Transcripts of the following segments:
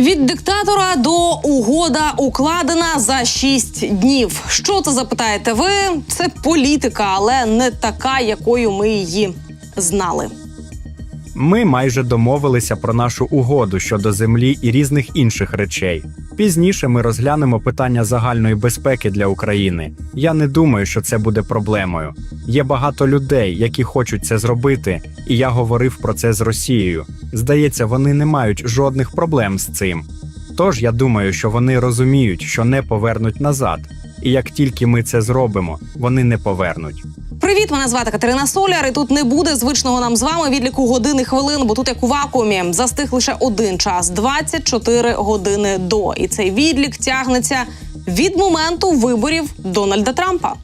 Від диктатора до угода укладена за шість днів. Що це запитаєте ви? Це політика, але не така, якою ми її знали. Ми майже домовилися про нашу угоду щодо землі і різних інших речей. Пізніше ми розглянемо питання загальної безпеки для України. Я не думаю, що це буде проблемою. Є багато людей, які хочуть це зробити, і я говорив про це з Росією. Здається, вони не мають жодних проблем з цим. Тож я думаю, що вони розуміють, що не повернуть назад. І як тільки ми це зробимо, вони не повернуть. Привіт, мене звати Катерина Соляр. І тут не буде звичного нам з вами відліку годин і хвилин, бо тут як у вакуумі застиг лише один час 24 години до. І цей відлік тягнеться від моменту виборів Дональда Трампа.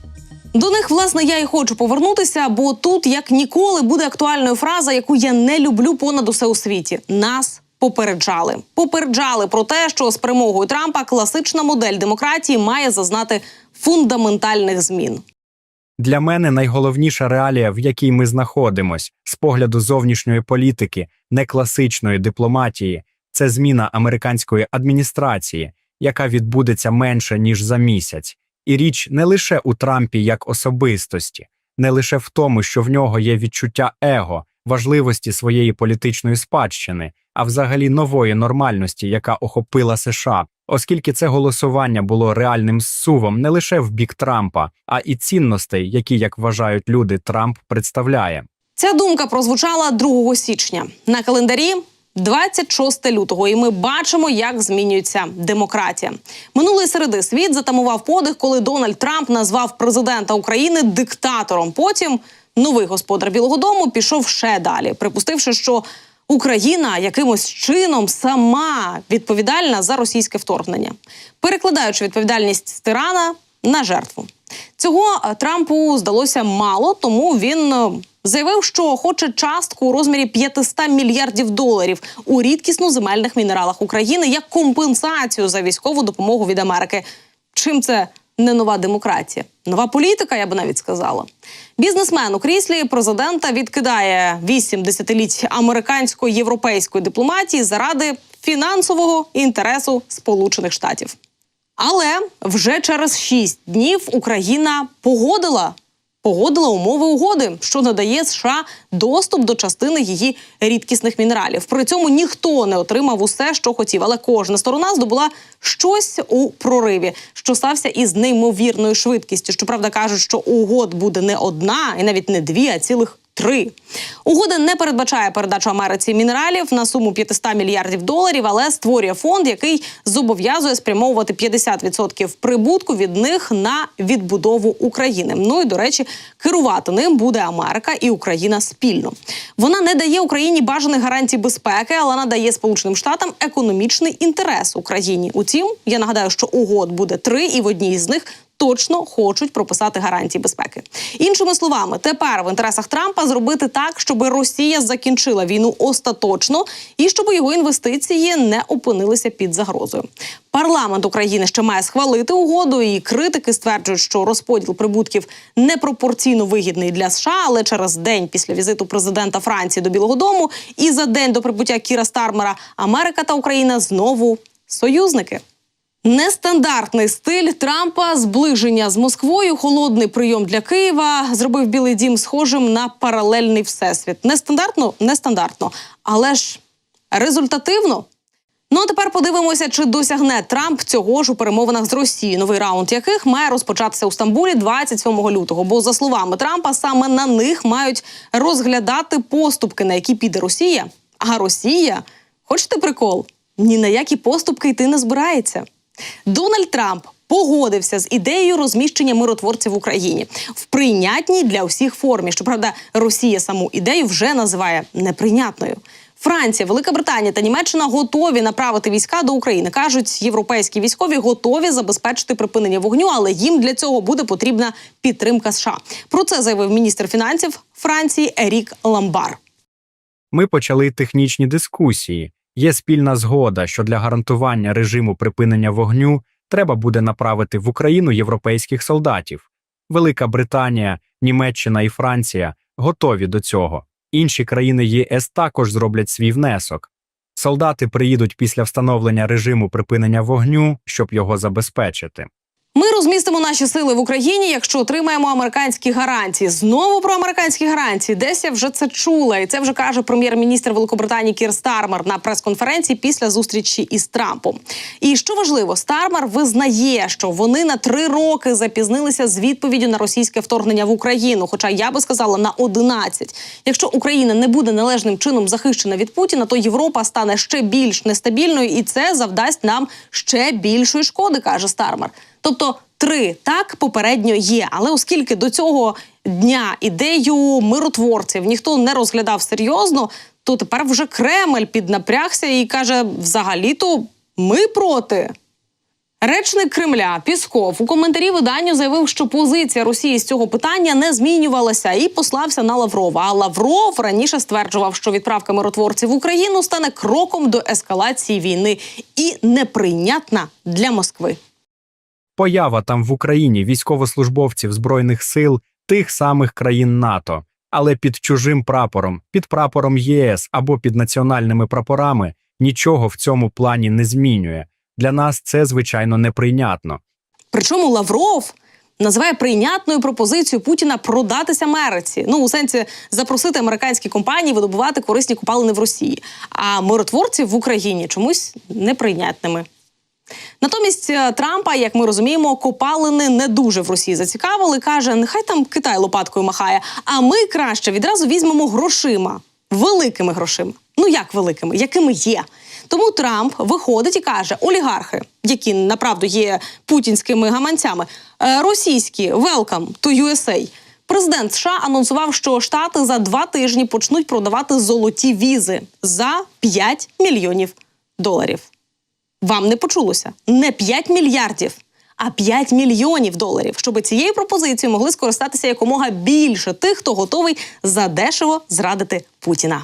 До них, власне, я і хочу повернутися, бо тут як ніколи буде актуальною фраза, яку я не люблю понад усе у світі. Нас попереджали. Попереджали про те, що з перемогою Трампа класична модель демократії має зазнати фундаментальних змін. Для мене найголовніша реалія, в якій ми знаходимось, з погляду зовнішньої політики, не класичної дипломатії, це зміна американської адміністрації, яка відбудеться менше ніж за місяць. І річ не лише у Трампі як особистості, не лише в тому, що в нього є відчуття его, важливості своєї політичної спадщини, а взагалі нової нормальності, яка охопила США, оскільки це голосування було реальним зсувом не лише в бік Трампа, а і цінностей, які, як вважають люди, Трамп представляє. Ця думка прозвучала 2 січня на календарі. 26 лютого, і ми бачимо, як змінюється демократія. Минулої середи світ затамував подих, коли Дональд Трамп назвав президента України диктатором. Потім новий господар Білого Дому пішов ще далі, припустивши, що Україна якимось чином сама відповідальна за російське вторгнення, перекладаючи відповідальність з тирана на жертву. Цього е, Трампу здалося мало, тому він е, заявив, що хоче частку у розмірі 500 мільярдів доларів у рідкісно земельних мінералах України як компенсацію за військову допомогу від Америки. Чим це не нова демократія? Нова політика, я би навіть сказала. Бізнесмен у кріслі президента відкидає вісім десятиліть американсько-європейської дипломатії заради фінансового інтересу Сполучених Штатів. Але вже через шість днів Україна погодила. Погодила умови угоди, що надає США доступ до частини її рідкісних мінералів. При цьому ніхто не отримав усе, що хотів, але кожна сторона здобула щось у прориві, що стався із неймовірною швидкістю. Щоправда, кажуть, що угод буде не одна і навіть не дві, а цілих три. Угода не передбачає передачу Америці мінералів на суму 500 мільярдів доларів, але створює фонд, який зобов'язує спрямовувати 50% прибутку від них на відбудову України. Ну і до речі, керувати ним буде Америка і Україна спільно. Вона не дає Україні бажаних гарантій безпеки, але надає Сполученим Штатам економічний інтерес Україні. Утім, я нагадаю, що угод буде три, і в одній з них точно хочуть прописати гарантії безпеки. Іншими словами, тепер в інтересах Трампа зробити так, щоб Росія закінчила війну остаточно і щоб його інвестиції не опинилися під загрозою. Парламент України ще має схвалити угоду, і критики стверджують, що розподіл прибутків непропорційно вигідний для США, але через день після візиту президента Франції до Білого Дому і за день до прибуття Кіра Стармера Америка та Україна знову союзники. Нестандартний стиль Трампа, зближення з Москвою, холодний прийом для Києва зробив Білий Дім схожим на паралельний всесвіт. Нестандартно, нестандартно, але ж результативно. Ну а тепер подивимося, чи досягне Трамп цього ж у перемовинах з Росією, новий раунд яких має розпочатися у Стамбулі 27 лютого. Бо за словами Трампа, саме на них мають розглядати поступки, на які піде Росія. А Росія, хочете прикол? Ні на які поступки йти не збирається. Дональд Трамп погодився з ідеєю розміщення миротворців в Україні в прийнятній для всіх формі. Щоправда, Росія саму ідею вже називає неприйнятною. Франція, Велика Британія та Німеччина готові направити війська до України. кажуть, європейські військові готові забезпечити припинення вогню, але їм для цього буде потрібна підтримка США. Про це заявив міністр фінансів Франції Ерік Ламбар. Ми почали технічні дискусії. Є спільна згода, що для гарантування режиму припинення вогню треба буде направити в Україну європейських солдатів. Велика Британія, Німеччина і Франція готові до цього. Інші країни ЄС також зроблять свій внесок. Солдати приїдуть після встановлення режиму припинення вогню, щоб його забезпечити. Ми розмістимо наші сили в Україні, якщо отримаємо американські гарантії. Знову про американські гарантії. Десь я вже це чула, і це вже каже прем'єр-міністр Великобританії Кір Стармер на прес-конференції після зустрічі із Трампом. І що важливо, Стармер визнає, що вони на три роки запізнилися з відповіддю на російське вторгнення в Україну. Хоча я би сказала на 11. Якщо Україна не буде належним чином захищена від Путіна, то Європа стане ще більш нестабільною, і це завдасть нам ще більшої шкоди, каже Стармер. Тобто три так попередньо є. Але оскільки до цього дня ідею миротворців ніхто не розглядав серйозно, то тепер вже Кремль піднапрягся і каже: взагалі-то ми проти. Речник Кремля Пісков у коментарі виданню заявив, що позиція Росії з цього питання не змінювалася і послався на Лаврова. А Лавров раніше стверджував, що відправка миротворців в Україну стане кроком до ескалації війни і неприйнятна для Москви. Поява там в Україні військовослужбовців збройних сил тих самих країн НАТО, але під чужим прапором, під прапором ЄС або під національними прапорами нічого в цьому плані не змінює. Для нас це звичайно неприйнятно. Причому Лавров називає прийнятною пропозицію Путіна продатися Америці. Ну у сенсі запросити американські компанії видобувати корисні копалини в Росії, а миротворців в Україні чомусь неприйнятними. Натомість е, Трампа, як ми розуміємо, копалини не дуже в Росії зацікавили. каже, нехай там Китай лопаткою махає. А ми краще відразу візьмемо грошима, великими грошима. Ну як великими, якими є. Тому Трамп виходить і каже: олігархи, які направду є путінськими гаманцями, е, російські welcome to USA. Президент США анонсував, що штати за два тижні почнуть продавати золоті візи за 5 мільйонів доларів. Вам не почулося не 5 мільярдів, а 5 мільйонів доларів, щоб цією пропозицією могли скористатися якомога більше тих, хто готовий задешево зрадити Путіна.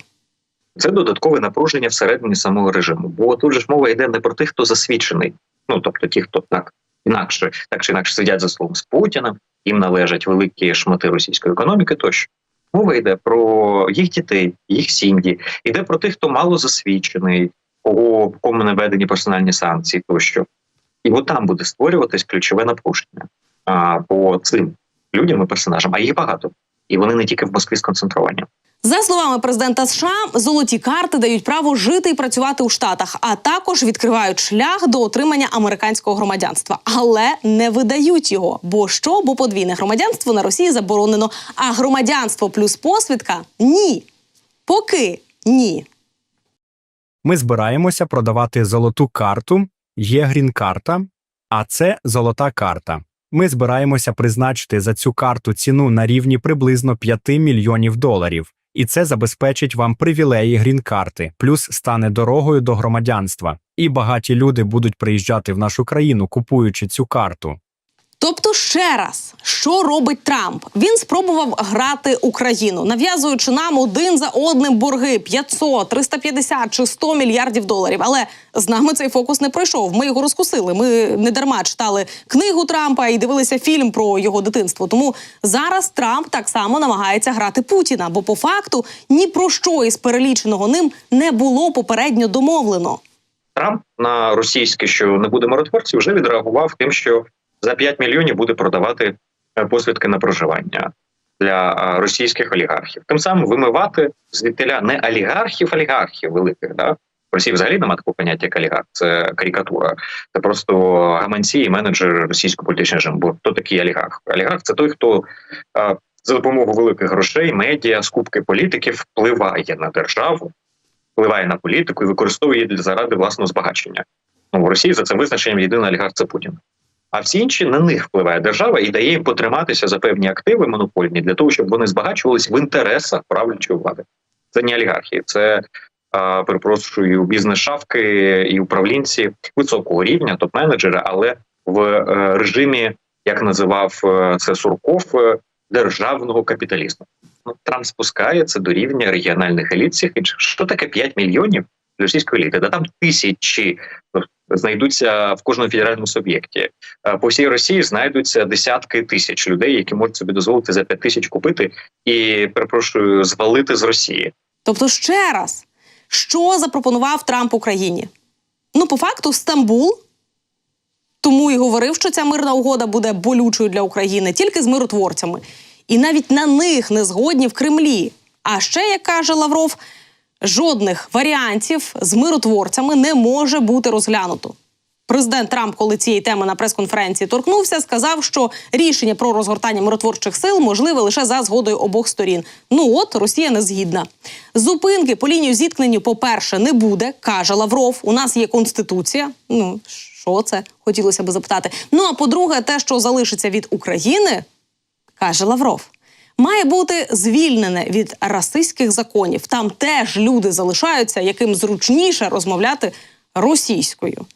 Це додаткове напруження всередині самого режиму. Бо тут же ж мова йде не про тих, хто засвідчений, ну тобто ті, хто так інакше, так чи інакше сидять за столом з Путіним, їм належать великі шмати російської економіки. Тощо мова йде про їх дітей, їх сім'ї, йде про тих, хто мало засвідчений, кого кому наведені персональні санкції, тощо, і от там буде створюватись ключове напруження а, по цим людям і персонажам. А їх багато, і вони не тільки в Москві сконцентровані. За словами президента США, золоті карти дають право жити і працювати у штатах, а також відкривають шлях до отримання американського громадянства, але не видають його. Бо що? Бо подвійне громадянство на Росії заборонено, а громадянство плюс посвідка ні. Поки ні. Ми збираємося продавати золоту карту, є грін-карта, а це золота карта. Ми збираємося призначити за цю карту ціну на рівні приблизно 5 мільйонів доларів, і це забезпечить вам привілеї грін-карти, плюс стане дорогою до громадянства. І багаті люди будуть приїжджати в нашу країну, купуючи цю карту. Тобто, ще раз, що робить Трамп? Він спробував грати Україну, нав'язуючи нам один за одним борги 500, 350 чи 100 мільярдів доларів. Але з нами цей фокус не пройшов. Ми його розкусили. Ми не дарма читали книгу Трампа і дивилися фільм про його дитинство. Тому зараз Трамп так само намагається грати Путіна, бо по факту ні про що із переліченого ним не було попередньо домовлено. Трамп на російське, що не буде миротворців, вже відреагував тим, що за 5 мільйонів буде продавати е, посвідки на проживання для е, російських олігархів. Тим самим вимивати звідтиля не олігархів, олігархів великих. Да? В Росії взагалі немає такого поняття, як олігарх. Це карикатура. Це просто гаманці і менеджери російського політичного режиму. Хто такий олігарх? Олігарх це той, хто е, за допомогою великих грошей, медіа, скупки політиків впливає на державу, впливає на політику і використовує її заради власного збагачення. Ну в Росії за цим визначенням єдиний олігарх це Путін. А всі інші на них впливає держава і дає їм потриматися за певні активи монопольні для того, щоб вони збагачувались в інтересах правлячої влади. Це не олігархії, це а, перепрошую бізнес-шавки і управлінці високого рівня, топ-менеджери, але в е, режимі, як називав е, це Сурков, е, державного капіталізму. Ну, Трамп спускає це до рівня регіональних еліт. всіх. Що таке 5 мільйонів російської еліти? Да там тисячі знайдуться в кожному федеральному суб'єкті. Е, По всій Росії знайдуться десятки тисяч людей, які можуть собі дозволити за 5 тисяч купити і перепрошую звалити з Росії. Тобто, ще раз, Що запропонував Трамп Україні? Ну, по факту, Стамбул. Тому і говорив, що ця мирна угода буде болючою для України тільки з миротворцями. І навіть на них не згодні в Кремлі. А ще, як каже Лавров, жодних варіантів з миротворцями не може бути розглянуто. Президент Трамп, коли цієї теми на прес-конференції торкнувся, сказав, що рішення про розгортання миротворчих сил можливе лише за згодою обох сторін. Ну от Росія не згідна. Зупинки по лінію зіткненню, по-перше, не буде, каже Лавров. У нас є конституція. Ну що це хотілося би запитати. Ну а по-друге, те, що залишиться від України, каже Лавров. Має бути звільнене від расистських законів. Там теж люди залишаються, яким зручніше розмовляти російською.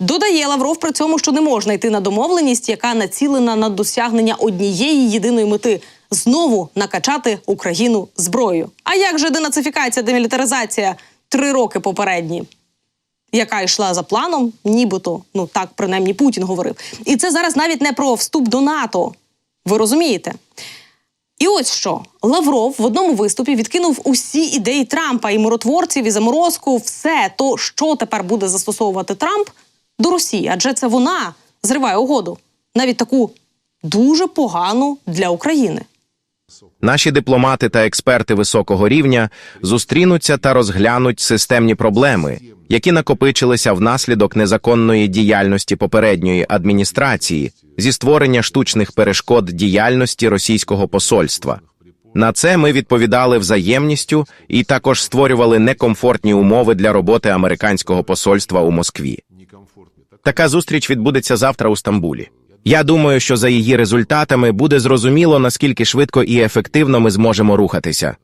Додає Лавров при цьому, що не можна йти на домовленість, яка націлена на досягнення однієї єдиної мети знову накачати Україну зброєю. А як же денацифікація, демілітаризація три роки попередні? Яка йшла за планом, нібито, ну так принаймні Путін говорив. І це зараз навіть не про вступ до НАТО. Ви розумієте? І ось що Лавров в одному виступі відкинув усі ідеї Трампа і миротворців, і заморозку, все то, що тепер буде застосовувати Трамп до Росії, адже це вона зриває угоду, навіть таку дуже погану для України. Наші дипломати та експерти високого рівня зустрінуться та розглянуть системні проблеми, які накопичилися внаслідок незаконної діяльності попередньої адміністрації зі створення штучних перешкод діяльності російського посольства. На це ми відповідали взаємністю і також створювали некомфортні умови для роботи американського посольства у Москві. Така зустріч відбудеться завтра у Стамбулі. Я думаю, що за її результатами буде зрозуміло, наскільки швидко і ефективно ми зможемо рухатися.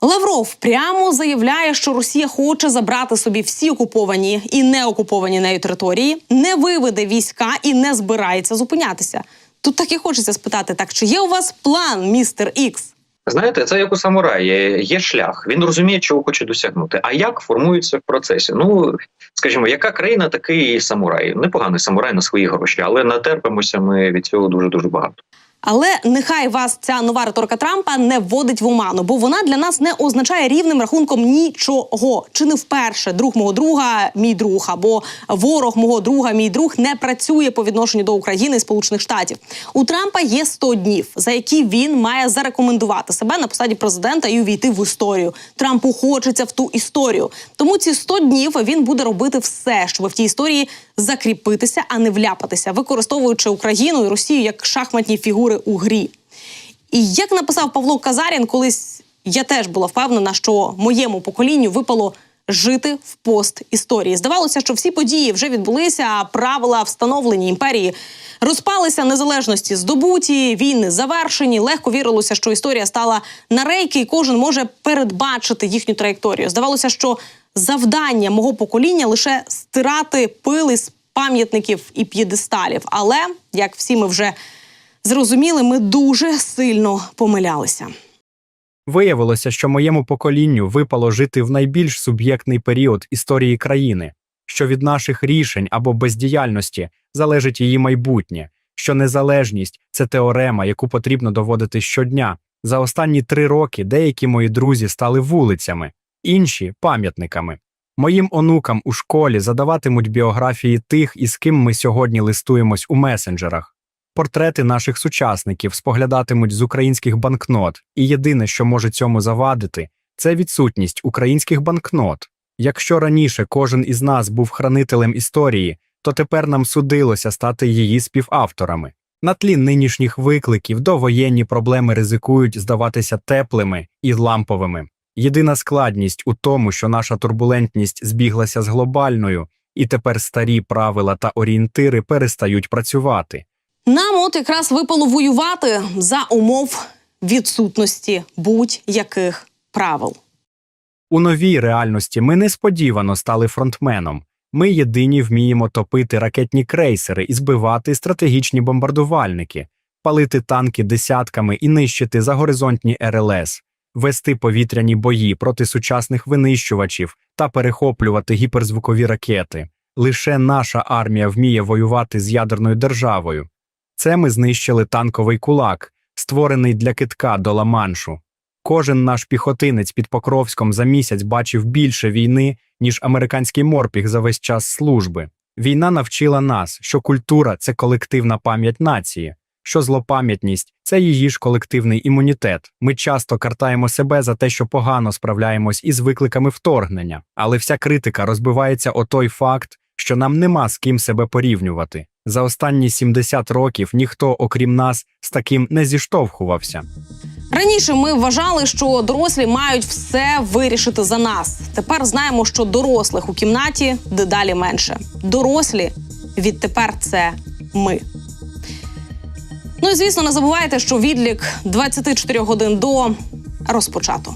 Лавров прямо заявляє, що Росія хоче забрати собі всі окуповані і не окуповані нею території, не виведе війська і не збирається зупинятися. Тут так і хочеться спитати: так чи є у вас план, містер Ікс? Знаєте, це як у самураї. Є шлях. Він розуміє, чого хоче досягнути. А як формується в процесі? Ну скажімо, яка країна такий самурай? Непоганий самурай на свої гроші, але натерпимося ми від цього дуже дуже багато. Але нехай вас ця нова риторика Трампа не вводить в оману, бо вона для нас не означає рівним рахунком нічого. Чи не вперше друг мого друга, мій друг, або ворог мого друга, мій друг не працює по відношенню до України і Сполучених Штатів. У Трампа є 100 днів, за які він має зарекомендувати себе на посаді президента і увійти в історію. Трампу хочеться в ту історію. Тому ці 100 днів він буде робити все, щоб в тій історії закріпитися, а не вляпатися, використовуючи Україну і Росію як шахматні фігури у грі. І як написав Павло Казарін, колись я теж була впевнена, що моєму поколінню випало жити в пост історії. Здавалося, що всі події вже відбулися, а правила встановлені імперії розпалися, незалежності здобуті, війни завершені. Легко вірилося, що історія стала на рейки, і кожен може передбачити їхню траєкторію. Здавалося, що завдання мого покоління лише стирати пили з пам'ятників і п'єдесталів. Але як всі ми вже зрозуміли, ми дуже сильно помилялися. Виявилося, що моєму поколінню випало жити в найбільш суб'єктний період історії країни, що від наших рішень або бездіяльності залежить її майбутнє, що незалежність це теорема, яку потрібно доводити щодня. За останні три роки деякі мої друзі стали вулицями, інші пам'ятниками. Моїм онукам у школі задаватимуть біографії тих, із ким ми сьогодні листуємось у месенджерах. Портрети наших сучасників споглядатимуть з українських банкнот, і єдине, що може цьому завадити, це відсутність українських банкнот. Якщо раніше кожен із нас був хранителем історії, то тепер нам судилося стати її співавторами. На тлі нинішніх викликів довоєнні проблеми ризикують здаватися теплими і ламповими. Єдина складність у тому, що наша турбулентність збіглася з глобальною, і тепер старі правила та орієнтири перестають працювати. Нам от якраз випало воювати за умов відсутності будь-яких правил. У новій реальності ми несподівано стали фронтменом. Ми єдині вміємо топити ракетні крейсери і збивати стратегічні бомбардувальники, палити танки десятками і нищити загоризонтні РЛС, вести повітряні бої проти сучасних винищувачів та перехоплювати гіперзвукові ракети. Лише наша армія вміє воювати з ядерною державою. Це ми знищили танковий кулак, створений для китка до Ла-Маншу. Кожен наш піхотинець під Покровськом за місяць бачив більше війни, ніж американський морпіг за весь час служби. Війна навчила нас, що культура це колективна пам'ять нації, що злопам'ятність це її ж колективний імунітет. Ми часто картаємо себе за те, що погано справляємось із викликами вторгнення, але вся критика розбивається о той факт, що нам нема з ким себе порівнювати. За останні 70 років ніхто, окрім нас, з таким не зіштовхувався. Раніше ми вважали, що дорослі мають все вирішити за нас. Тепер знаємо, що дорослих у кімнаті дедалі менше. Дорослі відтепер це ми. Ну і звісно, не забувайте, що відлік 24 годин до розпочато.